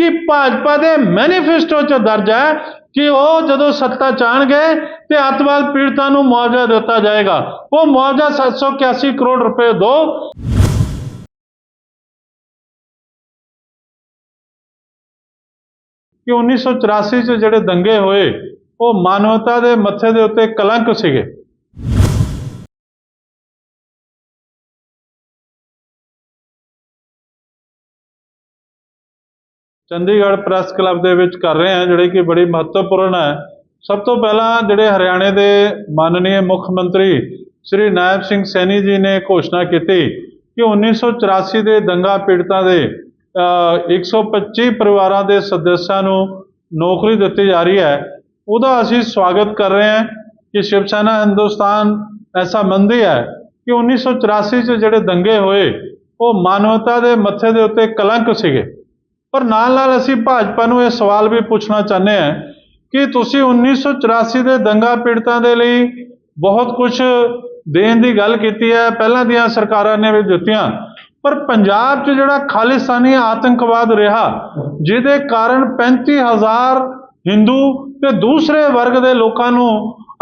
ਕਿ ਭਾਜਪਾ ਦੇ ਮੈਨੀਫੈਸਟੋ 'ਚ ਦਰਜ ਹੈ ਕਿ ਉਹ ਜਦੋਂ ਸੱਤਾ ਚਾਹਣਗੇ ਤੇ ਅੱਤਵਾਦ ਪੀੜਤਾਂ ਨੂੰ ਮੁਆਵਜ਼ਾ ਦਿੱਤਾ ਜਾਏਗਾ। ਉਹ ਮੁਆਵਜ਼ਾ 781 ਕਰੋੜ ਰੁਪਏ ਦੋ। ਕਿ 1984 ਚ ਜਿਹੜੇ ਦੰਗੇ ਹੋਏ, ਉਹ ਮਾਨਵਤਾ ਦੇ ਮੱਥੇ ਦੇ ਉੱਤੇ ਕਲੰਕ ਸੀਗੇ। ਚੰਡੀਗੜ੍ਹ ਪ੍ਰੈਸ ਕਲੱਬ ਦੇ ਵਿੱਚ ਕਰ ਰਹੇ ਹਾਂ ਜਿਹੜੇ ਕਿ ਬੜੀ ਮਹੱਤਵਪੂਰਨ ਹੈ। ਸਭ ਤੋਂ ਪਹਿਲਾਂ ਜਿਹੜੇ ਹਰਿਆਣੇ ਦੇ ਮਾਨਨੀय ਮੁੱਖ ਮੰਤਰੀ ਸ੍ਰੀ ਨਾਇਬ ਸਿੰਘ ਸੈਣੀ ਜੀ ਨੇ ਘੋਸ਼ਣਾ ਕੀਤੀ ਕਿ 1984 ਦੇ ਦੰਗਾ ਪੀੜਤਾਂ ਦੇ ਅ, 125 ਪਰਿਵਾਰਾਂ ਦੇ ਸਦੱਸਾਂ ਨੂੰ ਨੌਕਰੀ ਦਿੱਤੀ ਜਾ ਰਹੀ ਹੈ। ਉਹਦਾ ਅਸੀਂ ਸਵਾਗਤ ਕਰ ਰਹੇ ਹਾਂ ਕਿ ਸ਼ਿਵ ਸੈਨਾ ਹਿੰਦੁਸਤਾਨ ਐਸਾ ਮੰਨਦੀ ਹੈ ਕਿ 1984 ਚ ਜਿਹੜੇ ਦੰਗੇ ਹੋਏ ਉਹ ਮਾਨਵਤਾ ਦੇ ਮੱਥੇ ਦੇ ਉੱਤੇ ਕਲੰਕ ਸੀਗੇ। ਪਰ ਨਾਲ ਨਾਲ ਅਸੀਂ ਭਾਜਪਾ ਨੂੰ ਇਹ ਸਵਾਲ ਵੀ ਪੁੱਛਣਾ ਚਾਹੁੰਦੇ ਹਾਂ ਕਿ ਤੁਸੀਂ 1984 ਦੇ ਦੰਗਾ ਪੀੜਤਾਂ ਦੇ ਲਈ ਬਹੁਤ ਕੁਝ ਦੇਣ ਦੀ ਗੱਲ ਕੀਤੀ ਹੈ, ਪਹਿਲਾਂ ਦੀਆਂ ਸਰਕਾਰਾਂ ਨੇ ਵੀ ਦਿੱਤੀਆਂ, ਪਰ ਪੰਜਾਬ 'ਚ ਜਿਹੜਾ ਖਾਲਿਸਤਾਨੀ ਆਤੰਕਵਾਦ ਰਿਹਾ, ਜਿਹਦੇ ਕਾਰਨ 35000 ਹਿੰਦੂ ਤੇ ਦੂਸਰੇ ਵਰਗ ਦੇ ਲੋਕਾਂ ਨੂੰ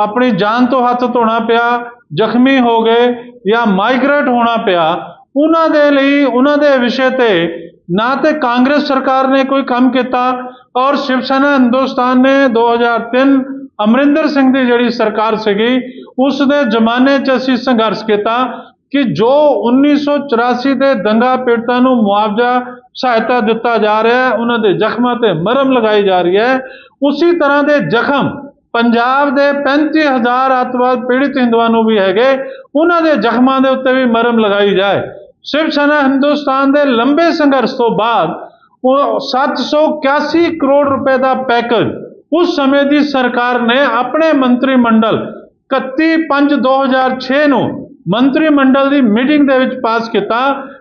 ਆਪਣੀ ਜਾਨ ਤੋਂ ਹੱਥ ਧੋਣਾ ਪਿਆ, ਜ਼ਖਮੀ ਹੋ ਗਏ ਜਾਂ ਮਾਈਗ੍ਰੇਟ ਹੋਣਾ ਪਿਆ, ਉਹਨਾਂ ਦੇ ਲਈ, ਉਹਨਾਂ ਦੇ ਵਿਸ਼ੇ ਤੇ ਨਾ ਤੇ ਕਾਂਗਰਸ ਸਰਕਾਰ ਨੇ ਕੋਈ ਕੰਮ ਕੀਤਾ ਔਰ ਸ਼ਿਵ ਸੈਨਾ ਹਿੰਦੁਸਤਾਨ ਨੇ 2003 ਅਮਰਿੰਦਰ ਸਿੰਘ ਦੀ ਜਿਹੜੀ ਸਰਕਾਰ ਸੀਗੀ, ਉਸ ਦੇ ਜ਼ਮਾਨੇ 'ਚ ਅਸੀਂ ਸੰਘਰਸ਼ ਕੀਤਾ ਕਿ ਜੋ 1984 ਦੇ ਦੰਗਾ ਪੀੜਤਾਂ ਨੂੰ ਮੁਆਵਜ਼ਾ ਸਹਾਇਤਾ ਦਿੱਤਾ ਜਾ ਰਿਹਾ ਹੈ, ਉਹਨਾਂ ਦੇ ਜ਼ਖਮਾਂ ਤੇ ਮਰਮ ਲਗਾਈ ਜਾ ਰਹੀ ਹੈ, ਉਸੇ ਤਰ੍ਹਾਂ ਦੇ ਜ਼ਖਮ ਪੰਜਾਬ ਦੇ 35000 ਅੱਤਵਾਦ ਪੀੜਿਤ ਹਿੰਦੂਆਂ ਨੂੰ ਵੀ ਹੈਗੇ, ਉਹਨਾਂ ਦੇ ਜ਼ਖਮਾਂ ਦੇ ਉੱਤੇ ਵੀ ਮਰਮ ਲਗਾਈ ਜਾਏ। ਸ਼ਿਵ ਸੈਨਾ ਹਿੰਦੁਸਤਾਨ ਦੇ ਲੰਬੇ ਸੰਘਰਸ਼ ਤੋਂ ਬਾਅਦ ਉਹ 781 ਕਰੋੜ ਰੁਪਏ ਦਾ ਪੈਕੇਜ ਉਸ ਸਮੇਂ ਦੀ ਸਰਕਾਰ ਨੇ ਆਪਣੇ ਮੰਤਰੀ ਮੰਡਲ 31/5/2006 ਨੂੰ ਮੰਤਰੀ ਮੰਡਲ ਦੀ ਮੀਟਿੰਗ ਦੇ ਵਿੱਚ ਪਾਸ ਕੀਤਾ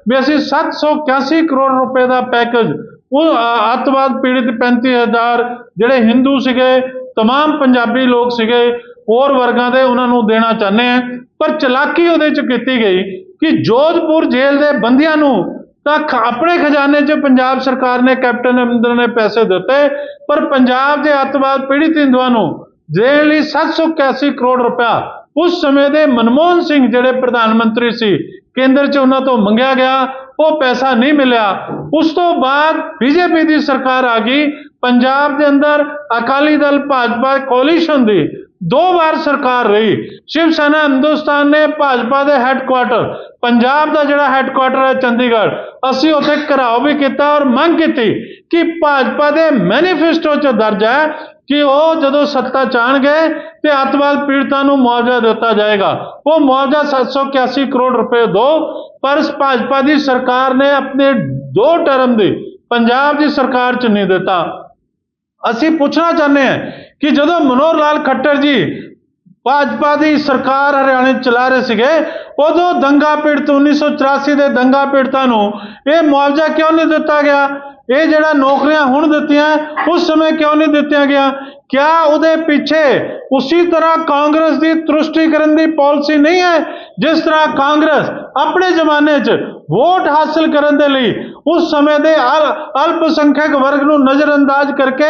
ਵੀ ਅਸੀਂ 781 ਕਰੋੜ ਰੁਪਏ ਦਾ ਪੈਕੇਜ ਉਹ ਅ, ਅੱਤਵਾਦ ਪੀੜਿਤ 35000 ਜਿਹੜੇ ਹਿੰਦੂ ਸੀਗੇ तमाम ਪੰਜਾਬੀ ਲੋਕ ਸੀਗੇ ਹੋਰ ਵਰਗਾਂ ਦੇ ਉਹਨਾਂ ਨੂੰ ਦੇਣਾ ਚਾਹੁੰਦੇ ਆ ਪਰ ਚਲਾਕੀ ਉਹਦੇ ਚ ਕੀਤੀ ਗਈ ਕਿ ਜੋਧਪੁਰ ਜੇਲ੍ਹ ਦੇ ਬੰਦੀਆਂ ਨੂੰ ਤਾਂ ਆਪਣੇ ਖਜ਼ਾਨੇ 'ਚ ਪੰਜਾਬ ਸਰਕਾਰ ਨੇ, ਕੈਪਟਨ ਅਮਰਿੰਦਰ ਨੇ ਪੈਸੇ ਦਿੱਤੇ, ਪਰ ਪੰਜਾਬ ਦੇ ਅੱਤਵਾਦ ਪੀੜਿਤ ਹਿੰਦੂਆਂ ਨੂੰ ਜੇਲ੍ਹ ਲਈ 781 ਕਰੋੜ ਰੁਪਇਆ ਉਸ ਸਮੇਂ ਦੇ ਮਨਮੋਹਨ ਸਿੰਘ ਜਿਹੜੇ ਪ੍ਰਧਾਨ ਮੰਤਰੀ ਸੀ, ਕੇਂਦਰ 'ਚ ਉਹਨਾਂ ਤੋਂ ਮੰਗਿਆ ਗਿਆ, ਉਹ ਪੈਸਾ ਨਹੀਂ ਮਿਲਿਆ। ਉਸ ਤੋਂ ਬਾਅਦ ਬੀਜੇਪੀ ਦੀ ਸਰਕਾਰ ਆ ਗਈ ਪੰਜਾਬ ਦੇ ਅੰਦਰ ਅਕਾਲੀ ਦਲ ਭਾਜਪਾ ਕੋਲੀਸ਼ਨ ਦੀ ਦੋ ਵਾਰ ਸਰਕਾਰ ਰਹੀ। ਸ਼ਿਵ ਸੈਨਾ ਹਿੰਦੁਸਤਾਨ ਨੇ ਭਾਜਪਾ ਦੇ ਹੈੱਡਕੁਆਟਰ ਪੰਜਾਬ ਦਾ ਜਿਹੜਾ ਹੈੱਡਕੁਆਟਰ ਹੈ ਚੰਡੀਗੜ੍ਹ, ਅਸੀਂ ਉੱਥੇ ਘਰਾਓ ਵੀ ਕੀਤਾ ਔਰ ਮੰਗ ਕੀਤੀ ਕਿ ਭਾਜਪਾ ਦੇ ਮੈਨੀਫੈਸਟੋ 'ਚ ਦਰਜ ਹੈ ਕਿ ਉਹ ਜਦੋਂ ਸੱਤਾ ਚਾਹਣਗੇ ਤੇ ਅੱਤਵਾਦ ਪੀੜਤਾਂ ਨੂੰ ਮੁਆਵਜ਼ਾ ਦਿੱਤਾ ਜਾਏਗਾ। ਉਹ ਮੁਆਵਜ਼ਾ 781 ਕਰੋੜ ਰੁਪਏ ਦੋ, ਪਰ ਭਾਜਪਾ ਦੀ ਸਰਕਾਰ ਨੇ ਆਪਣੇ ਦੋ ਟਰਮ ਦੀ ਪੰਜਾਬ ਦੀ ਸਰਕਾਰ 'ਚ ਨਹੀਂ ਦਿੱਤਾ। ਅਸੀਂ ਪੁੱਛਣਾ ਚਾਹੁੰਦੇ ਹਾਂ ਕਿ ਜਦੋਂ ਮਨੋਹਰ ਲਾਲ ਖੱਟਰ ਜੀ ਭਾਜਪਾ ਦੀ ਸਰਕਾਰ ਹਰਿਆਣੇ ਚਲਾ ਰਹੇ ਸੀਗੇ, ਉਦੋਂ ਦੰਗਾ ਪੀੜਤ 1984 ਦੇ ਦੰਗਾ ਪੀੜਤਾਂ ਨੂੰ ਇਹ ਮੁਆਵਜ਼ਾ ਕਿਉਂ ਨਹੀਂ ਦਿੱਤਾ ਗਿਆ? ਇਹ ਜਿਹੜਾ ਨੌਕਰੀਆਂ ਹੁਣ ਦਿੱਤੀਆਂ, ਉਸ ਸਮੇਂ ਕਿਉਂ ਨਹੀਂ ਦਿੱਤੀਆਂ ਗਿਆ? ਕਿਆ ਉਹਦੇ ਪਿੱਛੇ ਉਸੇ ਤਰ੍ਹਾਂ ਕਾਂਗਰਸ ਦੀ ਤ੍ਰਿਸ਼ਟੀਕਰਨ ਦੀ ਪਾਲਿਸੀ ਨਹੀਂ ਹੈ? ਜਿਸ ਤਰ੍ਹਾਂ ਕਾਂਗਰਸ ਆਪਣੇ ਜ਼ਮਾਨੇ 'ਚ ਵੋਟ ਹਾਸਲ ਕਰਨ ਦੇ ਲਈ ਉਸ ਸਮੇਂ ਦੇ ਅਲ- ਅਲਪਸੰਖਿਅਕ ਵਰਗ ਨੂੰ ਨਜ਼ਰਅੰਦਾਜ਼ ਕਰਕੇ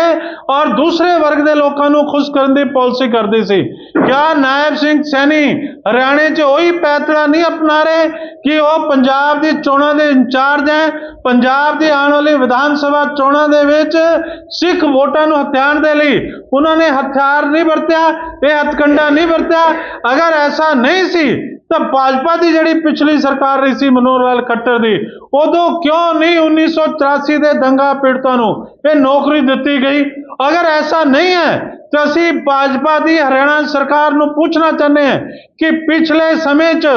ਔਰ ਦੂਸਰੇ ਵਰਗ ਦੇ ਲੋਕਾਂ ਨੂੰ ਖੁਸ਼ ਕਰਨ ਦੀ ਪਾਲਿਸੀ ਕਰਦੀ ਸੀ। ਕਿਆ ਨਾਇਬ ਸਿੰਘ ਸੈਣੀ ਹਰਿਆਣੇ 'ਚ ਉਹੀ ਪੈਤਰਾ ਨਹੀਂ ਅਪਣਾ ਰਹੇ ਕਿ ਉਹ ਪੰਜਾਬ ਦੀ ਚੋਣਾਂ ਦੇ ਇੰਚਾਰਜ ਹੈ, ਪੰਜਾਬ ਦੀ ਆਉਣ ਵਾਲੇ ਵਿਧਾਨ ਸਭਾ ਚੋਣਾਂ ਦੇ ਵਿੱਚ ਸਿੱਖ ਵੋਟਾਂ ਨੂੰ ਹਥਿਆਣ ਦੇ ਲਈ ਉਹਨਾਂ ਨੇ ਹਥਿਆਰ ਨਹੀਂ ਵਰਤਿਆ, ਇਹ ਹਥਕੰਡਾ ਨਹੀਂ ਵਰਤਿਆ। ਅਗਰ ਐਸਾ ਨਹੀਂ ਸੀ, ਤਾਂ ਭਾਜਪਾ ਦੀ ਜਿਹੜੀ ਪਿਛਲੀ ਸਰਕਾਰ ਰਹੀ ਸੀ ਮਨੋਹਰ ਲਾਲ ਖੱਟਰ ਦੀ, ਉਦੋਂ ਕਿਉਂ ਨਹੀਂ 1984 ਦੇ ਦੰਗਾ ਪੀੜਤਾਂ ਨੂੰ ਇਹ ਨੌਕਰੀ ਦਿੱਤੀ ਗਈ? ਅਗਰ ਐਸਾ ਨਹੀਂ ਹੈ, ਤਾਂ ਅਸੀਂ ਭਾਜਪਾ ਦੀ ਹਰਿਆਣਾ ਸਰਕਾਰ ਨੂੰ ਪੁੱਛਣਾ ਚਾਹੁੰਦੇ ਹਾਂ ਕਿ ਪਿਛਲੇ ਸਮੇਂ 'ਚ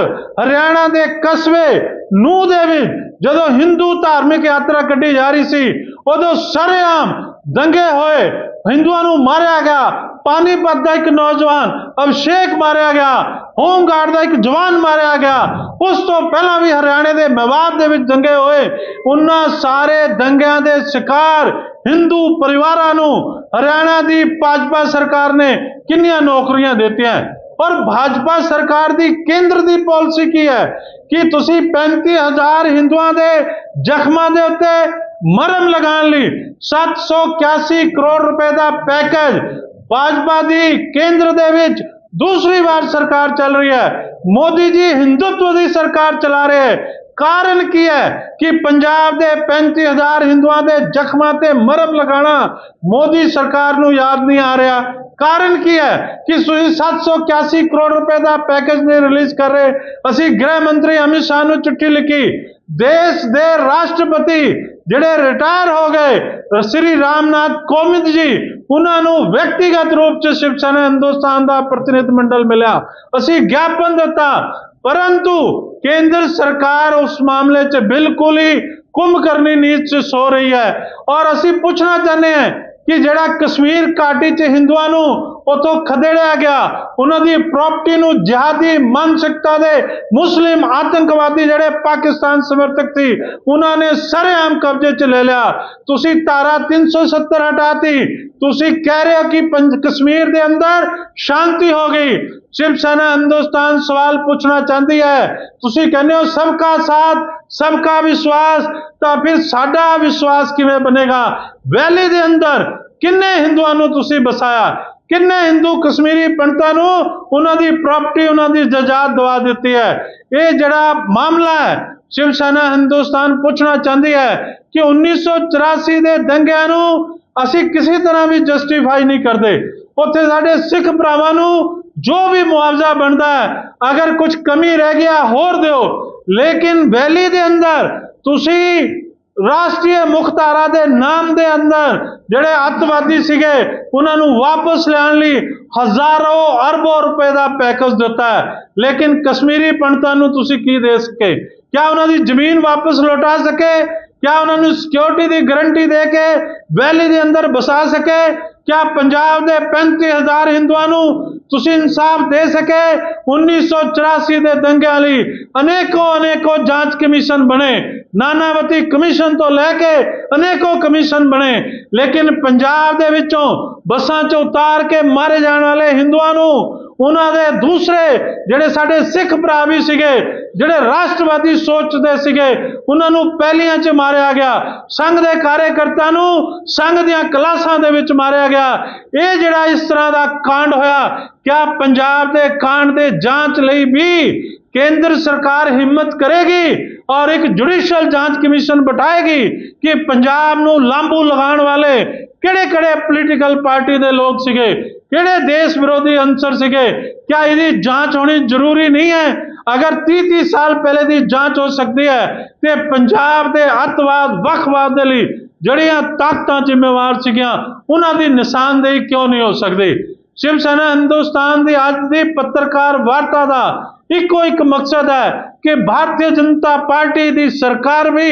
ਹਰਿਆਣਾ ਦੇ ਕਸਬੇ ਨੂੰ ਦੇ ਵਿੱਚ ਜਦੋਂ ਹਿੰਦੂ ਧਾਰਮਿਕ ਯਾਤਰਾ ਕੱਢੀ ਜਾ ਰਹੀ ਸੀ, ਉਦੋਂ ਸਰੇਆਮ ਦੰਗੇ ਹੋਏ, ਹਿੰਦੂਆਂ ਨੂੰ ਮਾਰਿਆ ਗਿਆ ਪਾਣੀਪਤ ਦਾ ਇੱਕ ਨੌਜਵਾਨ ਅਭਿਸ਼ੇਕ ਮਾਰਿਆ ਗਿਆ, ਹੋਮਗਾਰਡ ਦਾ ਇੱਕ ਜਵਾਨ ਮਾਰਿਆ ਗਿਆ, ਉਸ ਤੋਂ ਪਹਿਲਾਂ ਵੀ ਹਰਿਆਣੇ ਦੇ ਮਵਾਦ ਦੇ ਵਿੱਚ ਦੰਗੇ ਹੋਏ, ਉਹਨਾਂ ਸਾਰੇ ਦੰਗਿਆਂ ਦੇ ਸ਼ਿਕਾਰ ਹਿੰਦੂ ਪਰਿਵਾਰਾਂ ਨੂੰ, ਹਰਿਆਣਾ ਦੀ ਭਾਜਪਾ ਸਰਕਾਰ ਨੇ ਕਿੰਨੀਆਂ ਨੌਕਰੀਆਂ ਦਿੱਤੀਆਂ? ਪਰ ਭਾਜਪਾ ਸਰਕਾਰ ਦੀ ਕੇਂਦਰ ਦੀ ਪਾਲਿਸੀ ਕੀ ਹੈ? ਕਿ ਤੁਸੀਂ 35000 ਹਿੰਦੂਆਂ ਦੇ ਜ਼ਖਮਾਂ ਦੇ ਉੱਤੇ ਮਰਮ ਲਗਾਉਣ ਲਈ 781 ਕਰੋੜ ਰੁਪਏ ਦਾ ਪੈਕੇਜ ਭਾਜਪਾ ਦੀ ਕੇਂਦਰ ਦੇ ਵਿੱਚ ਦੂਸਰੀ ਵਾਰ ਸਰਕਾਰ ਚੱਲ ਰਹੀ ਹੈ। ਮੋਦੀ ਜੀ ਹਿੰਦੂਤਵ ਦੀ ਸਰਕਾਰ ਚਲਾ ਰਹੇ ਹੈ। ਕਾਰਨ ਕੀ ਹੈ ਕਿ ਪੰਜਾਬ ਦੇ 35000 ਹਿੰਦੂਆਂ ਦੇ ਜ਼ਖਮਾਂ ਤੇ ਮਰਮ ਲਗਾਉਣਾ ਮੋਦੀ ਸਰਕਾਰ ਨੂੰ ਯਾਦ ਨਹੀਂ ਆ ਰਿਹਾ। ਕਾਰਨ ਕੀ ਹੈ ਕਿ ਤੁਸੀਂ 781 ਕਰੋੜ ਰੁਪਏ ਦਾ ਪੈਕੇਜ ਨਹੀਂ ਰਿਲੀਜ਼ ਕਰ ਰਹੇ। ਅਸੀਂ ਗ੍ਰਹਿ ਮੰਤਰੀ ਅਮਿਤ ਸ਼ਾਹ ਨੂੰ ਚਿੱਠੀ ਲਿਖੀ ਦੇਸ਼ ਦੇ ਰਾਸ਼ਟਰਪਤੀ ਜਿਹੜੇ ਰਿਟਾਇਰ ਹੋ ਗਏ ਸ੍ਰੀ ਰਾਮਨਾਥ ਕੋਵਿੰਦ ਜੀ, ਉਹਨਾਂ ਨੂੰ ਵਿਅਕਤੀਗਤ ਰੂਪ 'ਚ ਸ਼ਿਵ ਸੈਨਾ ਹਿੰਦੁਸਤਾਨ ਦਾ ਪ੍ਰਤੀਨਿਧ ਮੰਡਲ ਮਿਲਿਆ। ਅਸੀਂ ਗਿਆਪਨ ਦਿੱਤਾ, ਪਰੰਤੂ ਕੇਂਦਰ ਸਰਕਾਰ ਉਸ ਮਾਮਲੇ 'ਚ ਬਿਲਕੁਲ ਹੀ ਕੁੰਭਕਰਨੀ ਨੀਤ 'ਚ ਸੋ ਰਹੀ ਹੈ। ਔਰ ਅਸੀਂ ਪੁੱਛਣਾ ਚਾਹੁੰਦੇ ਹਾਂ ਕਿ ਜਿਹੜਾ ਕਸ਼ਮੀਰ ਘਾਟੀ 'ਚ ਹਿੰਦੂਆਂ ਨੂੰ ਉਤੋਂ ਖਦੇੜਿਆ ਗਿਆ। ਉਹਨਾਂ ਦੀ ਪ੍ਰਾਪਰਟੀ ਨੂੰ ਜਿਹਾਦੀ ਮਾਨਸਿਕਤਾ ਦੇ ਮੁਸਲਿਮ ਆਤੰਕਵਾਦੀ ਜਿਹੜੇ ਪਾਕਿਸਤਾਨ ਸਮਰਥਕ ਸੀ, ਉਹਨਾਂ ਨੇ ਸਰੇਆਮ ਕਬਜ਼ੇ 'ਚ ਲੈ ਲਿਆ। ਤੁਸੀਂ ਧਾਰਾ 370 ਹਟਾਤੀ। ਤੁਸੀਂ ਕਹਿ ਰਹੇ ਹੋ ਕਿ ਪੰਜ ਕਸ਼ਮੀਰ ਦੇ ਅੰਦਰ ਸ਼ਾਂਤੀ ਹੋ ਗਈ। ਸ਼ਿਵ ਸੈਨਾ ਹਿੰਦੁਸਤਾਨ ਸਵਾਲ ਪੁੱਛਣਾ ਚਾਹੁੰਦੀ ਹੈ। ਤੁਸੀਂ ਕਹਿੰਦੇ ਹੋ ਸਭ ਸਬਕਾ ਸਾਥ ਸਭ ਸਬਕਾ ਵਿਸ਼ਵਾਸ, ਤਾਂ ਫਿਰ ਸਾਡਾ ਵਿਸ਼ਵਾਸ ਕਿਵੇਂ ਬਣੇਗਾ? ਵੈਲੀ ਦੇ ਅੰਦਰ ਕਿੰਨੇ ਹਿੰਦੂਆਂ ਨੂੰ ਤੁਸੀਂ ਬਸਾਇਆ? ਕਿੰਨੇ ਹਿੰਦੂ ਕਸ਼ਮੀਰੀ ਪੰਡਤਾਂ ਨੂੰ ਉਹਨਾਂ ਦੀ ਪ੍ਰਾਪਰਟੀ ਉਹਨਾਂ ਦੀ ਜਾਇਦਾਦ ਦਵਾ ਦਿੱਤੀ ਹੈ? ਇਹ ਜਿਹੜਾ ਮਾਮਲਾ ਹੈ, ਸ਼ਿਵ ਸੈਨਾ ਹਿੰਦੁਸਤਾਨ ਪੁੱਛਣਾ ਚਾਹੁੰਦੀ ਹੈ ਕਿ 1984 ਦੇ ਦੰਗਿਆਂ ਨੂੰ ਅਸੀਂ ਕਿਸੇ ਤਰ੍ਹਾਂ ਵੀ ਜਸਟੀਫਾਈ ਨਹੀਂ ਕਰਦੇ। ਉੱਥੇ ਸਾਡੇ ਸਿੱਖ ਭਰਾਵਾਂ ਨੂੰ ਜੋ ਵੀ ਮੁਆਵਜ਼ਾ ਬਣਦਾ ਹੈ, ਅਗਰ ਕੁਝ ਕਮੀ ਰਹਿ ਗਿਆ, ਹੋਰ ਦਿਓ। ਲੇਕਿਨ ਵੈਲੀ ਦੇ ਅੰਦਰ ਤੁਸੀਂ ਰਾਸ਼ਟਰੀ ਮੁਖਤਾਰਾ ਦੇ ਨਾਮ ਦੇ ਅੰਦਰ ਜਿਹੜੇ ਅੱਤਵਾਦੀ ਸੀਗੇ, ਉਹਨਾਂ ਨੂੰ ਵਾਪਸ ਲੈਣ ਲਈ ਹਜ਼ਾਰਾਂ ਅਰਬੋਂ ਰੁਪਏ ਦਾ ਪੈਕੇਜ ਦਿੱਤਾ ਹੈ। ਲੇਕਿਨ ਕਸ਼ਮੀਰੀ ਪੰਡਤਾਂ ਨੂੰ ਤੁਸੀਂ ਕੀ ਦੇ ਸਕੇ? ਕਿਆ ਉਹਨਾਂ ਦੀ ਜ਼ਮੀਨ ਵਾਪਸ ਲੌਟਾ ਸਕੇ? ਕਿਆ ਉਹਨਾਂ ਨੂੰ ਸਿਕਿਉਰਿਟੀ ਦੀ ਗਾਰੰਟੀ ਦੇ ਕੇ ਵੈਲੀ ਦੇ ਅੰਦਰ ਬਸਾ ਸਕੇ? ਕਿਆ ਪੰਜਾਬ ਦੇ 35000 ਹਿੰਦੂਆਂ ਨੂੰ ਤੁਸੀਂ ਇਨਸਾਫ ਦੇ ਸਕੇ 1984 ਦੇ ਦੰਗਿਆਂ ਲਈ ਅਨੇਕੋ ਅਨੇਕੋ ਜਾਂਚ ਕਮਿਸ਼ਨ ਬਣੇ ਨਾਨਾਵਤੀ ਕਮਿਸ਼ਨ ਤੋਂ ਲੈ ਕੇ ਅਨੇਕੋ ਕਮਿਸ਼ਨ ਬਣੇ ਲੇਕਿਨ ਪੰਜਾਬ ਦੇ ਵਿੱਚੋਂ ਬੱਸਾਂ 'ਚ ਉਤਾਰ ਕੇ ਮਾਰੇ ਜਾਣ ਵਾਲੇ ਹਿੰਦੂਆਂ ਨੂੰ ਉਹਨਾਂ ਦੇ ਦੂਸਰੇ ਜਿਹੜੇ ਸਾਡੇ ਸਿੱਖ ਭਰਾ ਵੀ ਸੀਗੇ, ਜਿਹੜੇ ਰਾਸ਼ਟਰਵਾਦੀ ਸੋਚਦੇ ਸੀਗੇ, ਉਹਨਾਂ ਨੂੰ ਪਹਿਲੀਆਂ 'ਚ ਮਾਰਿਆ ਗਿਆ। ਸੰਘ ਦੇ ਕਾਰਜਕਰਤਾ ਨੂੰ ਸੰਘ ਦੀਆਂ ਕਲਾਸਾਂ ਦੇ ਵਿੱਚ ਮਾਰਿਆ ਗਿਆ। ਇਹ ਜਿਹੜਾ ਇਸ ਤਰ੍ਹਾਂ ਦਾ ਕਾਂਡ ਹੋਇਆ, ਕਿਆ ਪੰਜਾਬ ਦੇ ਕਾਂਡ ਦੇ ਜਾਂਚ ਲਈ ਵੀ ਕੇਂਦਰ ਸਰਕਾਰ ਹਿੰਮਤ ਕਰੇਗੀ ਔਰ ਇੱਕ ਜੁਡੀਸ਼ੀਅਲ ਜਾਂਚ ਕਮਿਸ਼ਨ ਬਿਠਾਏਗੀ ਕਿ ਪੰਜਾਬ ਨੂੰ ਲਾਂਬੂ ਲਗਾਉਣ ਵਾਲੇ ਕਿਹੜੇ ਕਿਹੜੇ ਪੋਲੀਟੀਕਲ ਪਾਰਟੀ ਦੇ ਲੋਕ ਸੀਗੇ ਕਿਹੜੇ ਦੇਸ਼ ਵਿਰੋਧੀ ਅੰਸਰ ਸੀਗੇ, ਕਿਆ ਇਹਦੀ ਜਾਂਚ ਹੋਣੀ ਜ਼ਰੂਰੀ ਨਹੀਂ ਹੈ? ਅਗਰ 30 30 ਸਾਲ ਪਹਿਲੇ ਦੀ ਜਾਂਚ ਹੋ ਸਕਦੀ ਹੈ, ਤੇ ਪੰਜਾਬ ਦੇ ਅੱਤਵਾਦ, ਵੱਖਵਾਦ ਦੇ ਲਈ ਜਿਹੜੀਆਂ ਤਾਕਤਾਂ ਜ਼ਿੰਮੇਵਾਰ ਸੀਗੀਆਂ, ਉਹਨਾਂ ਦੀ ਨਿਸ਼ਾਨਦੇਹੀ ਕਿਉਂ ਨਹੀਂ ਹੋ ਸਕਦੀ? ਸ਼ਿਵ ਸੈਨਾ ਹਿੰਦੁਸਤਾਨ ਦੀ ਅੱਜ ਦੀ ਪੱਤਰਕਾਰ ਵਾਰਤਾ ਦਾ ਇੱਕੋ ਇੱਕ ਮਕਸਦ ਹੈ ਕਿ ਭਾਰਤੀ ਜਨਤਾ ਪਾਰਟੀ ਦੀ ਸਰਕਾਰ ਵੀ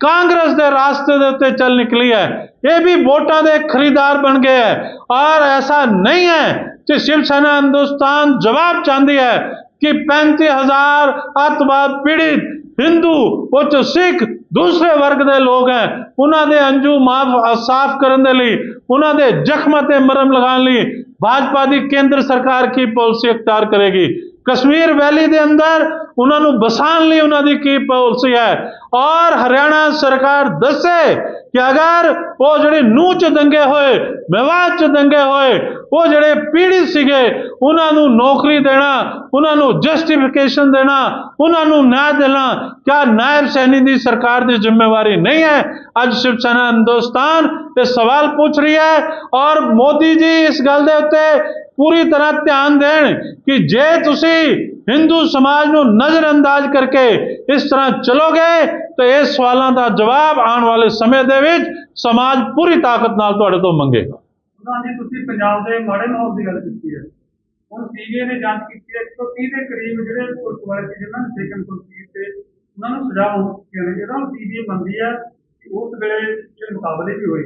ਕਾਂਗਰਸ ਦੇ ਰਾਸਤੇ ਦੇ ਉੱਤੇ ਚੱਲ ਨਿਕਲੀ ਹੈ। ਇਹ ਵੀ ਵੋਟਾਂ ਦੇ ਖਰੀਦਾਰ ਬਣ ਗਏ ਹੈ। ਔਰ ਐਸਾ ਨਹੀਂ ਹੈ ਕਿ ਸ਼ਿਵ ਸੈਨਾ ਹਿੰਦੁਸਤਾਨ ਜਵਾਬ ਚਾਹੁੰਦੀ ਹੈ ਕਿ 35000 ਅੱਤਵਾਦ ਪੀੜਿਤ ਹਿੰਦੂ, ਉੱਚ ਸਿੱਖ, ਦੂਸਰੇ ਵਰਗ ਦੇ ਲੋਕ ਹੈ। ਉਹਨਾਂ ਦੇ ਅੰਜੂ ਮਾਫ ਸਾਫ਼ ਕਰਨ ਦੇ ਲਈ, ਉਹਨਾਂ ਦੇ ਜ਼ਖਮਾਂ ਤੇ ਮਰਮ ਲਗਾਉਣ ਲਈ ਭਾਜਪਾ ਦੀ ਕੇਂਦਰ ਸਰਕਾਰ ਕੀ ਪਾਲਿਸੀ ਅਖਤਿਆਰ ਕਰੇਗੀ? ਕਸ਼ਮੀਰ ਵੈਲੀ ਦੇ ਅੰਦਰ ਉਹਨਾਂ ਨੂੰ ਬਸਾਉਣ ਲਈ ਉਹਨਾਂ ਦੀ ਕੀ ਪਾਲਿਸੀ ਹੈ? ਔਰ ਹਰਿਆਣਾ ਸਰਕਾਰ ਦੱਸੇ ਕਿ ਅਗਰ ਉਹ ਜਿਹੜੇ ਨੂੰਹ ਚ ਦੰਗੇ ਹੋਏ ਵਿਵਾਦ ਚ ਦੰਗੇ ਹੋਏ, ਉਹ ਜਿਹੜੇ ਪੀੜਿਤ ਸੀਗੇ, ਉਹਨਾਂ ਨੂੰ ਨੌਕਰੀ ਦੇਣਾ, ਉਹਨਾਂ ਨੂੰ ਜਸਟੀਫਿਕੇਸ਼ਨ ਦੇਣਾ, ਉਹਨਾਂ ਨੂੰ ਨਿਆਂ ਦੇਣਾ, ਕਿਆ ਨਾਇਬ ਸੈਣੀ ਦੀ ਸਰਕਾਰ ਦੀ ਜ਼ਿੰਮੇਵਾਰੀ ਨਹੀਂ ਹੈ? ਅੱਜ ਸ਼ਿਵ ਸੈਨਾ ਹਿੰਦੁਸਤਾਨ ਇਹ ਸਵਾਲ ਪੁੱਛ ਰਹੀ ਹੈ ਔਰ ਮੋਦੀ ਜੀ ਇਸ ਗੱਲ ਦੇ ਉੱਤੇ ਪੂਰੀ ਤਰ੍ਹਾਂ ਧਿਆਨ ਦੇਣ ਕਿ ਜੇ ਤੁਸੀਂ ਹਿੰਦੂ ਸਮਾਜ ਨੂੰ ਨਜ਼ਰਅੰਦਾਜ਼ ਕਰਕੇ ਇਸ ਤਰ੍ਹਾਂ ਚਲੋਗੇ ਤਾਂ ਇਹ ਸਵਾਲਾਂ ਦਾ ਜਵਾਬ ਆਉਣ ਵਾਲੇ ਸਮੇਂ ਦੇ ਵਿੱਚ ਸਮਾਜ ਪੂਰੀ ਤਾਕਤ ਨਾਲ ਤੁਹਾਡੇ ਤੋਂ ਮੰਗੇਗਾ। ਜੀ ਤੁਸੀਂ ਪੰਜਾਬ ਦੇ ਮਾੜੇ ਮਾਹੌਲ ਦੀ ਗੱਲ ਕੀਤੀ ਹੈ। ਹੁਣ ਸੀਬੀਆਈ ਨੇ ਜਾਂਚ ਕੀਤੀ ਹੈ 130 ਦੇ ਕਰੀਬ ਜਿਹੜੇ ਪੁਲਿਸ ਵਾਲੇ ਸੀ, ਜਿਹਨਾਂ ਨੇ ਸੇਕਨ ਕੁਲਸੀਰ ਤੇ ਉਹਨਾਂ ਨੂੰ ਸਜ਼ਾ ਹੋ ਚੁੱਕੀ ਹੈ। ਇਹਦਾ ਸੀਬੀਆਈ ਮੰਨਦੀ ਹੈ ਕਿ ਉਸ ਵੇਲੇ ਜਿਹੜੇ ਮੁਕਾਬਲੇ ਵੀ ਹੋਏ।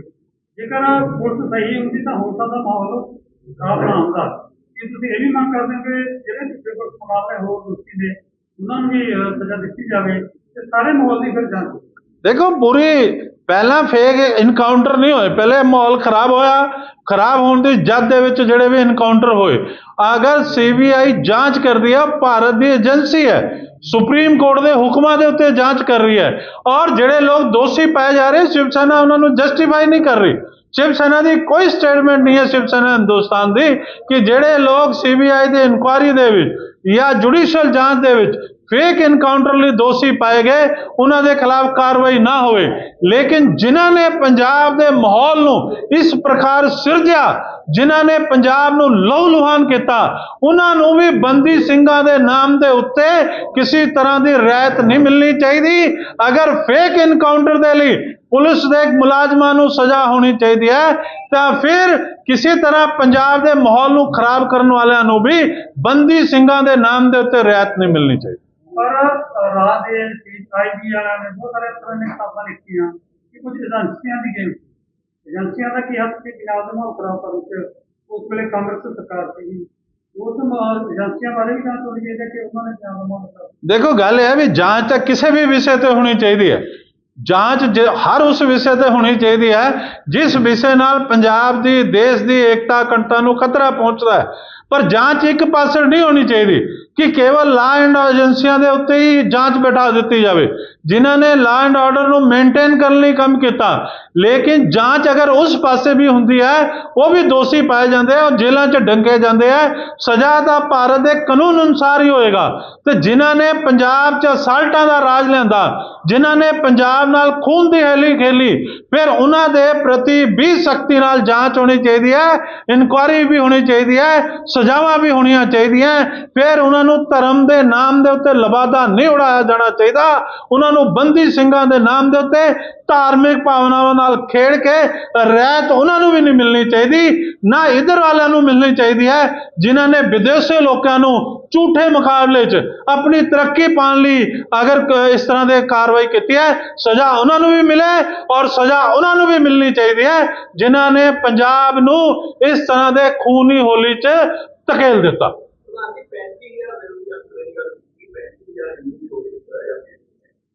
ਜੇਕਰ ਪੁਲਿਸ ਸਹੀ ਹੁੰਦੀ ਤਾਂ ਹੋ ਸਕਦਾ ਮਾਹੌਲ ਖਰਾਬ ਨਾ ਹੁੰਦਾ। ਕੀ ਤੁਸੀਂ ਇਹ ਵੀ ਮੰਗ ਕਰਦੇ ਹੋ ਕਿ ਜਿਹੜੇ ਦੂਸਰੇ ਪੁਲਿਸ ਮੁਕਾਬਲੇ ਹੋਰ ਦੋਸ਼ੀ ਨੇ ਉਹਨਾਂ ਨੂੰ ਵੀ ਅਹ, ਸਜ਼ਾ ਦਿੱਤੀ ਜਾਵੇ ਤੇ ਸਾਰੇ ਮਾਹੌਲ ਦੀ ਫਿਰ ਜਾਂਚ ਹੋਵੇ। ਦੇਖੋ ਪੂਰੀ ਪਹਿਲਾਂ ਫੇਕ ਇਨਕਾਊਂਟਰ ਨਹੀਂ ਹੋਏ। ਪਹਿਲੇ ਮਾਹੌਲ ਖਰਾਬ ਹੋਇਆ। ਖਰਾਬ ਹੋਣ ਦੀ ਜਦ ਦੇ ਵਿੱਚ ਜਿਹੜੇ ਵੀ ਇਨਕਾਊਂਟਰ ਹੋਏ ਅਗਰ ਸੀਬੀਆਈ ਜਾਂਚ ਕਰਦੀ ਹੈ ਭਾਰਤ ਦੀ ਏਜੰਸੀ ਹੈ। ਸੁਪਰੀਮ ਕੋਰਟ ਦੇ ਹੁਕਮਾਂ ਦੇ ਉੱਤੇ ਜਾਂਚ ਕਰ ਰਹੀ ਹੈ। ਔਰ ਜਿਹੜੇ ਲੋਕ ਦੋਸ਼ੀ ਪਾਏ ਜਾ ਰਹੇ ਸ਼ਿਵ ਸੈਨਾ ਉਹਨਾਂ ਨੂੰ ਜਸਟੀਫਾਈ ਨਹੀਂ ਕਰ ਰਹੀ। ਸ਼ਿਵ ਸੈਨਾ ਦੀ ਕੋਈ ਸਟੇਟਮੈਂਟ ਨਹੀਂ ਹੈ ਸ਼ਿਵ ਸੈਨਾ ਹਿੰਦੁਸਤਾਨ ਦੀ ਕਿ ਜਿਹੜੇ ਲੋਕ ਸੀਬੀਆਈ ਦੇ ਇਨਕੁਆਇਰੀ ਦੇ ਵਿੱਚ ਜਾਂ ਜੁਡੀਸ਼ੀਅਲ ਜਾਂਚ ਦੇ ਵਿੱਚ ਫੇਕ ਇਨਕਾਊਂਟਰ ਲਈ ਦੋਸ਼ੀ ਪਾਏ ਗਏ, ਉਹਨਾਂ ਦੇ ਖਿਲਾਫ ਕਾਰਵਾਈ ਨਾ ਹੋਵੇ। ਲੇਕਿਨ ਜਿਨ੍ਹਾਂ ਨੇ ਪੰਜਾਬ ਦੇ ਮਾਹੌਲ ਨੂੰ ਇਸ ਪ੍ਰਕਾਰ ਸਿਰਜਿਆ, ਜਿਨ੍ਹਾਂ ਨੇ ਪੰਜਾਬ ਨੂੰ ਲਹੂ ਲੁਹਾਨ ਕੀਤਾ, ਉਹਨਾਂ ਨੂੰ ਵੀ ਬੰਦੀ ਸਿੰਘਾਂ ਦੇ ਨਾਮ ਦੇ ਉੱਤੇ ਕਿਸੇ ਤਰ੍ਹਾਂ ਦੀ ਰਿਆਇਤ ਨਹੀਂ ਮਿਲਣੀ ਚਾਹੀਦੀ। ਅਗਰ ਫੇਕ ਇਨਕਾਊਂਟਰ ਦੇ ਲਈ ਪੁਲਿਸ ਦੇ ਮੁਲਾਜ਼ਮਾਂ ਨੂੰ ਸਜ਼ਾ ਹੋਣੀ ਚਾਹੀਦੀ ਹੈ। ਤਾਂ ਫਿਰ ਕਿਸੇ ਤਰ੍ਹਾਂ ਪੰਜਾਬ ਦੇ ਮਾਹੌਲ ਨੂੰ ਖਰਾਬ ਕਰਨ ਵਾਲਿਆਂ ਨੂੰ ਵੀ ਬੰਦੀ ਸਿੰਘਾਂ ਦੇ ਨਾਮ ਦੇ ਉੱਤੇ ਰਿਆਇਤ ਨਹੀਂ ਮਿਲਣੀ ਚਾਹੀਦੀ। ਪਰ ਅ, ਰਾਜ ਦੇ ਆਈਬੀ ਵਾਲਿਆਂ ਨੇ ਬਹੁਤ ਸਾਰੇ ਤਰ੍ਹਾਂ ਦੀਆਂ ਕਿਤਾਬਾਂ ਲਿਖੀਆਂ ਕਿ ਕੁਝ ਏਜੰਸੀਆਂ ਦੀ ਗੇਮ ਏਜੰਸੀਆਂ ਦਾ ਕੀ ਹੱਥ ਸੀ ਪੰਜਾਬ ਦੇ ਮਾਹੌਲ ਖਰਾਬ ਕਰਨ ਚ ਉਸ ਵੇਲੇ ਕਾਂਗਰਸ ਸਰਕਾਰ ਸੀ ਦੇਖੋ ਗੱਲ ਇਹ ਹੈ ਵੀ ਜਾਂਚ ਤਾਂ ਕਿਸੇ ਵੀ ਵਿਸ਼ੇ ਤੇ ਹੋਣੀ ਚਾਹੀਦੀ ਹੈ। ਜਾਂਚ ਜ- ਹਰ ਉਸ ਵਿਸ਼ੇ ਤੇ ਹੋਣੀ ਚਾਹੀਦੀ ਹੈ, ਜਿਸ ਵਿਸ਼ੇ ਨਾਲ ਪੰਜਾਬ ਦੀ, ਦੇਸ਼ ਦੀ ਏਕਤਾ ਅਖੰਡਤਾ ਨੂੰ ਖਤਰਾ ਪਹੁੰਚਦਾ ਹੈ। ਪਰ ਜਾਂਚ ਇੱਕ ਪਾਸੇ ਨਹੀਂ ਹੋਣੀ ਚਾਹੀਦੀ ਕਿ ਕੇਵਲ ਲਾਅ ਐਂਡ ਏਜੰਸੀਆਂ ਦੇ ਉੱਤੇ ਹੀ ਜਾਂਚ ਬਿਠਾ ਦਿੱਤੀ ਜਾਵੇ, ਜਿਨ੍ਹਾਂ ਨੇ ਲਾਅ ਐਂਡ ਆਰਡਰ ਨੂੰ ਮੇਨਟੇਨ ਕਰਨ ਲਈ ਕੰਮ ਕੀਤਾ। ਲੇਕਿਨ ਜਾਂਚ ਅਗਰ ਉਸ ਪਾਸੇ ਵੀ ਹੁੰਦੀ ਹੈ, ਉਹ ਵੀ ਦੋਸ਼ੀ ਪਾਏ ਜਾਂਦੇ ਆ ਔਰ ਜੇਲ੍ਹਾਂ 'ਚ ਡੰਗੇ ਜਾਂਦੇ ਆ, ਸਜ਼ਾ ਤਾਂ ਭਾਰਤ ਦੇ ਕਾਨੂੰਨ ਅਨੁਸਾਰ ਹੀ ਹੋਏਗਾ। ਤੇ ਜਿਨ੍ਹਾਂ ਨੇ ਪੰਜਾਬ 'ਚ ਸਾਲਟਾਂ ਦਾ ਰਾਜ ਲਿਆਂਦਾ, ਜਿਨ੍ਹਾਂ ਨੇ ਪੰਜਾਬ ਨਾਲ ਖੂਨ ਦੀ ਹੈਲੀ ਖੇਲੀ। ਫਿਰ ਉਹਨਾਂ ਦੇ ਪ੍ਰਤੀ ਵੀ ਸਖਤੀ ਨਾਲ ਜਾਂਚ ਹੋਣੀ ਚਾਹੀਦੀ ਹੈ ਇਨਕੁਆਇਰੀ ਵੀ ਹੋਣੀ ਚਾਹੀਦੀ ਹੈ, ਸਜ਼ਾਵਾਂ ਵੀ ਹੋਣੀਆਂ ਚਾਹੀਦੀਆਂ ਫਿਰ ਉਹਨਾਂ ਨੂੰ ਧਰਮ ਦੇ ਨਾਮ ਦੇ ਉੱਤੇ ਲਬਾਦਾ ਨਹੀਂ ਉਡਾਇਆ ਜਾਣਾ ਚਾਹੀਦਾ। ਉਹਨਾਂ ਨੂੰ ਬੰਦੀ ਸਿੰਘਾਂ ਦੇ ਨਾਮ ਦੇ ਉੱਤੇ ਧਾਰਮਿਕ ਭਾਵਨਾਵਾਂ ਨਾਲ ਖੇਡ ਕੇ ਰਹਿਤ ਉਹਨਾਂ ਨੂੰ ਵੀ ਨਹੀਂ ਮਿਲਣੀ ਚਾਹੀਦੀ, ਨਾ ਇਧਰ ਵਾਲਿਆਂ ਨੂੰ ਮਿਲਣੀ ਚਾਹੀਦੀ ਹੈ, ਜਿਨ੍ਹਾਂ ਨੇ ਵਿਦੇਸ਼ੀ ਲੋਕਾਂ ਨੂੰ ਝੂਠੇ ਮੁਕਾਬਲੇ 'ਚ ਆਪਣੀ ਤਰੱਕੀ ਪਾਉਣ ਲਈ ਅਗਰ ਇਸ ਤਰ੍ਹਾਂ ਦੇ ਕਾਰਵਾਈ ਕੀਤੀ ਹੈ, ਸਜ਼ਾ ਉਹਨਾਂ ਨੂੰ ਵੀ ਮਿਲੇ ਔਰ ਸਜ਼ਾ ਉਹਨਾਂ ਨੂੰ ਵੀ ਮਿਲਣੀ ਚਾਹੀਦੀ ਹੈ, ਜਿਨ੍ਹਾਂ ਨੇ ਪੰਜਾਬ ਨੂੰ ਇਸ ਤਰ੍ਹਾਂ ਦੇ ਖੂਨੀ ਹੋਲੀ 'ਚ ਧਕੇਲ ਦਿੱਤਾ।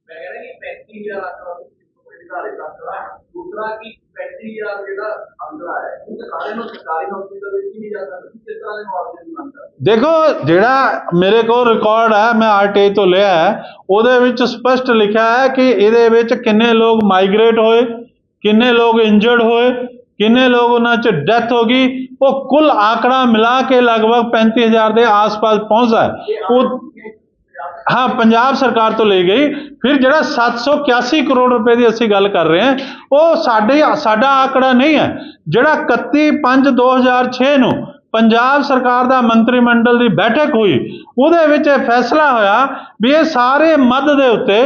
ਮੈਂ ਕਹਿੰਦਾ ਕਿ 35000 ਆਕੜਾ ਦੂਸਰਾ ਕਿ 35000 ਜਿਹੜਾ ਅੰਦਰ ਆਇਆ ਹੈ ਉਹ ਸਾਰੇ ਨੂੰ ਸਰਕਾਰੀ ਨੌਕਰੀ ਦੇ ਵਿੱਚ ਹੀ ਨਹੀਂ ਜਾਂਦਾ ਤੁਸੀਂ ਕਿਸ ਤਰ੍ਹਾਂ ਦੇ ਮੁਆਵਜ਼ੇ ਦੀ ਮੰਗ ਕਰਦੇ ਹੋ? ਦੇਖੋ ਜਿਹੜਾ ਮੇਰੇ ਕੋਲ ਰਿਕਾਰਡ ਹੈ ਮੈਂ ਆਰਟੀਆਈ ਤੋਂ ਲਿਆ ਹੈ ਉਹਦੇ ਵਿੱਚ ਸਪਸ਼ਟ ਲਿਖਿਆ ਹੈ ਕਿ ਇਹਦੇ ਵਿੱਚ ਕਿੰਨੇ ਲੋਕ ਮਾਈਗ੍ਰੇਟ ਹੋਏ ਕਿੰਨੇ ਲੋਕ ਇੰਜਰਡ ਹੋਏ ਕਿੰਨੇ ਲੋਕ ਉਹਨਾਂ 'ਚ ਡੈਥ ਹੋ ਗਈ ਉਹ ਕੁੱਲ ਆંકੜਾ ਮਿਲਾ ਕੇ ਲਗਭਗ 35000 ਦੇ ਆਸ-ਪਾਸ ਪਹੁੰਚਦਾ ਹੈ। ਉਹ ਹਾਂ, ਪੰਜਾਬ ਸਰਕਾਰ ਤੋਂ ਲਈ ਗਈ। ਫਿਰ ਜਿਹੜਾ 781 ਕਰੋੜ ਰੁਪਏ ਦੀ ਅਸੀਂ ਗੱਲ ਕਰ ਰਹੇ ਹਾਂ, ਉਹ ਸਾਡੇ, ਸਾਡਾ ਆંકੜਾ ਨਹੀਂ ਹੈ। ਜਿਹੜਾ 31 5 2006 ਨੂੰ ਪੰਜਾਬ ਸਰਕਾਰ ਦਾ ਮੰਤਰੀ ਮੰਡਲ ਦੀ ਬੈਠਕ ਹੋਈ। ਉਹਦੇ ਵਿੱਚ ਇਹ ਫੈਸਲਾ ਹੋਇਆ ਵੀ ਇਹ ਸਾਰੇ ਮੱਧ ਦੇ ਉੱਤੇ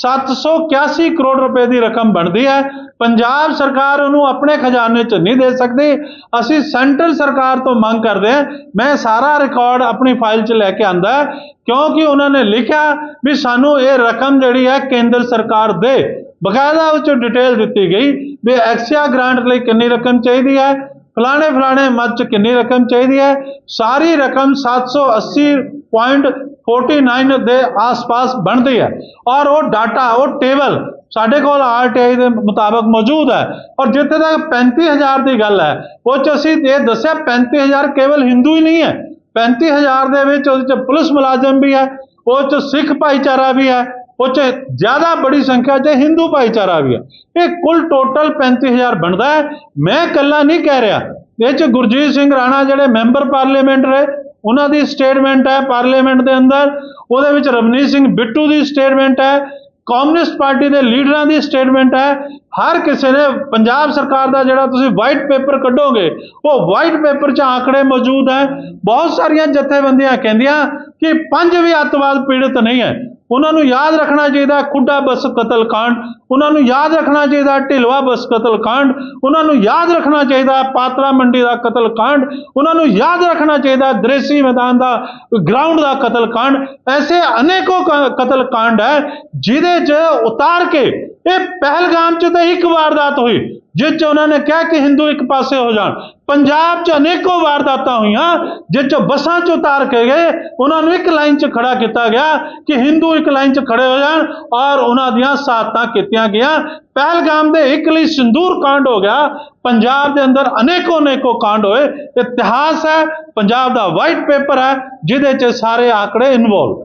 781 ਕਰੋੜ ਰੁਪਏ ਦੀ ਰਕਮ ਬਣਦੀ ਹੈ। ਪੰਜਾਬ ਸਰਕਾਰ ਉਹਨੂੰ ਆਪਣੇ ਖਜ਼ਾਨੇ 'ਚ ਨਹੀਂ ਦੇ ਸਕਦੀ। ਅਸੀਂ ਸੈਂਟਰਲ ਸਰਕਾਰ ਤੋਂ ਮੰਗ ਕਰਦੇ ਹਾਂ, ਮੈਂ ਸਾਰਾ ਰਿਕਾਰਡ ਆਪਣੀ ਫਾਈਲ 'ਚ ਲੈ ਕੇ ਆਂਦਾ ਕਿਉਂਕਿ ਉਹਨਾਂ ਨੇ ਲਿਖਿਆ ਵੀ ਸਾਨੂੰ ਇਹ ਰਕਮ ਜਿਹੜੀ ਹੈ ਕੇਂਦਰ ਸਰਕਾਰ ਦੇ ਬਕਾਇਦਾ ਉਹ 'ਚ ਡਿਟੇਲ ਦਿੱਤੀ ਗਈ ਵੀ ਐਕਸਿਆ ਗ੍ਰਾਂਟ ਲਈ ਕਿੰਨੀ ਰਕਮ ਚਾਹੀਦੀ ਹੈ। ਫਲਾਣੇ ਫਲਾਣੇ ਮਦ 'ਚ ਕਿੰਨੀ ਰਕਮ ਚਾਹੀਦੀ ਹੈ? ਸਾਰੀ ਰਕਮ 780.49 ਦੇ ਆਸ-ਪਾਸ ਬਣਦੀ ਹੈ। ਔਰ ਉਹ ਡਾਟਾ, ਉਹ ਟੇਬਲ ਸਾਡੇ ਕੋਲ ਆਰਟੀਆਈ ਦੇ ਮੁਤਾਬਕ ਮੌਜੂਦ ਹੈ। ਔਰ ਜਿੱਥੇ ਤੱਕ 35000 ਦੀ ਗੱਲ ਹੈ, ਉਹ 'ਚ ਅਸੀਂ ਇਹ ਦੱਸਿਆ 35000 ਕੇਵਲ ਹਿੰਦੂ ਹੀ ਨਹੀਂ ਹੈ। 35000 ਦੇ ਵਿੱਚ ਉਹਦੇ 'ਚ ਪੁਲਿਸ ਮੁਲਾਜ਼ਮ ਵੀ ਹੈ, ਉਹ 'ਚ ਸਿੱਖ ਭਾਈਚਾਰਾ ਵੀ ਹੈ। ਉਹ 'ਚ ਜ਼ਿਆਦਾ ਬੜੀ ਸੰਖਿਆ 'ਚ ਹਿੰਦੂ ਭਾਈਚਾਰਾ ਵੀ ਹੈ ਇਹ ਕੁੱਲ ਟੋਟਲ 35000 ਬਣਦਾ ਹੈ। ਮੈਂ ਇਕੱਲਾ ਨਹੀਂ ਕਹਿ ਰਿਹਾ। ਇਹ 'ਚ ਗੁਰਜੀਤ ਸਿੰਘ ਰਾਣਾ ਜਿਹੜੇ ਮੈਂਬਰ ਪਾਰਲੀਮੈਂਟ ਰਹੇ, ਉਹਨਾਂ ਦੀ ਸਟੇਟਮੈਂਟ ਹੈ ਪਾਰਲੀਮੈਂਟ ਦੇ ਅੰਦਰ। ਉਹਦੇ ਵਿੱਚ ਰਵਨੀਤ ਸਿੰਘ ਬਿੱਟੂ ਦੀ ਸਟੇਟਮੈਂਟ ਹੈ। ਕਮਿਊਨਿਸਟ ਪਾਰਟੀ ਦੇ ਲੀਡਰਾਂ ਦੀ ਸਟੇਟਮੈਂਟ ਹੈ। ਹਰ ਕਿਸੇ ਨੇ ਪੰਜਾਬ ਸਰਕਾਰ ਦਾ ਜਿਹੜਾ ਤੁਸੀਂ ਵਾਈਟ ਪੇਪਰ ਕੱਢੋਗੇ, ਉਹ ਵਾਈਟ ਪੇਪਰ 'ਚ ਆંકੜੇ ਮੌਜੂਦ ਹੈ। ਬਹੁਤ ਸਾਰੀਆਂ ਜਥੇਬੰਦੀਆਂ ਕਹਿੰਦੀਆਂ ਕਿ ਪੰਜ ਵੀ ਅੱਤਵਾਦ ਪੀੜਤ ਨਹੀਂ ਹੈ। ਉਹਨਾਂ ਨੂੰ ਯਾਦ ਰੱਖਣਾ ਚਾਹੀਦਾ, ਖੁੱਡਾ ਬਸ ਕਾਂਡ। ਉਹਨਾਂ ਨੂੰ ਯਾਦ ਰੱਖਣਾ ਚਾਹੀਦਾ, ਢਿਲਵਾ ਬਸ ਕਾਂਡ। ਉਹਨਾਂ ਨੂੰ ਯਾਦ ਰੱਖਣਾ ਚਾਹੀਦਾ, ਪਾਤਰਾ ਮੰਡੀ ਦਾ ਕਤਲ ਕਾਂਡ। ਉਹਨਾਂ ਨੂੰ ਯਾਦ ਰੱਖਣਾ ਚਾਹੀਦਾ, ਦ੍ਰੇਸੀ ਮੈਦਾਨ ਦਾ ਗਰਾਊਂਡ ਦਾ ਕਤਲ ਕਾਂਡ। ਐਸੇ ਅਨੇਕੋ ਕਤਲ ਕਾਂਡ ਹੈ, ਜਿਹਦੇ 'ਚ ਉਤਾਰ ਕੇ ਇਹ ਪਹਿਲਗਾਮ 'ਚ ਤਾਂ ਇੱਕ ਵਾਰਦਾਤ ਹੋਈ। ਜਿਸ 'ਚ ਉਹਨਾਂ ਨੇ ਕਿਹਾ ਕਿ ਹਿੰਦੂ ਇੱਕ ਪਾਸੇ ਹੋ ਜਾਣ। ਪੰਜਾਬ 'ਚ ਅਨੇਕੋ ਵਾਰਦਾਤਾਂ ਹੋਈਆਂ, ਜਿਸ 'ਚ ਬੱਸਾਂ 'ਚ ਉਤਾਰ ਕੇ ਗਏ। ਉਹਨਾਂ ਨੂੰ ਇੱਕ ਲਾਈਨ 'ਚ ਖੜਾ ਕੀਤਾ ਗਿਆ ਕਿ ਹਿੰਦੂ ਇੱਕ ਲਾਈਨ 'ਚ ਖੜੇ ਹੋ ਜਾਣ ਔਰ ਉਹਨਾਂ ਦੀਆਂ ਸਾਥਾਂ ਕੀਤੀਆਂ ਗਿਆ ਪਹਿਲਗਾਮ ਦੇ ਇੱਕ ਲਈ ਸਿੰਦੂਰ ਕਾਂਡ ਹੋ ਗਿਆ। ਪੰਜਾਬ ਦੇ ਅੰਦਰ ਅਨੇਕੋ ਅਨੇਕੋ ਕਾਂਡ ਹੋਏ। ਇਤਿਹਾਸ ਹੈ, ਪੰਜਾਬ ਦਾ ਵਾਈਟ ਪੇਪਰ ਹੈ, ਜਿਹਦੇ 'ਚ ਸਾਰੇ ਆંકੜੇ ਇਨਵੋਲਵ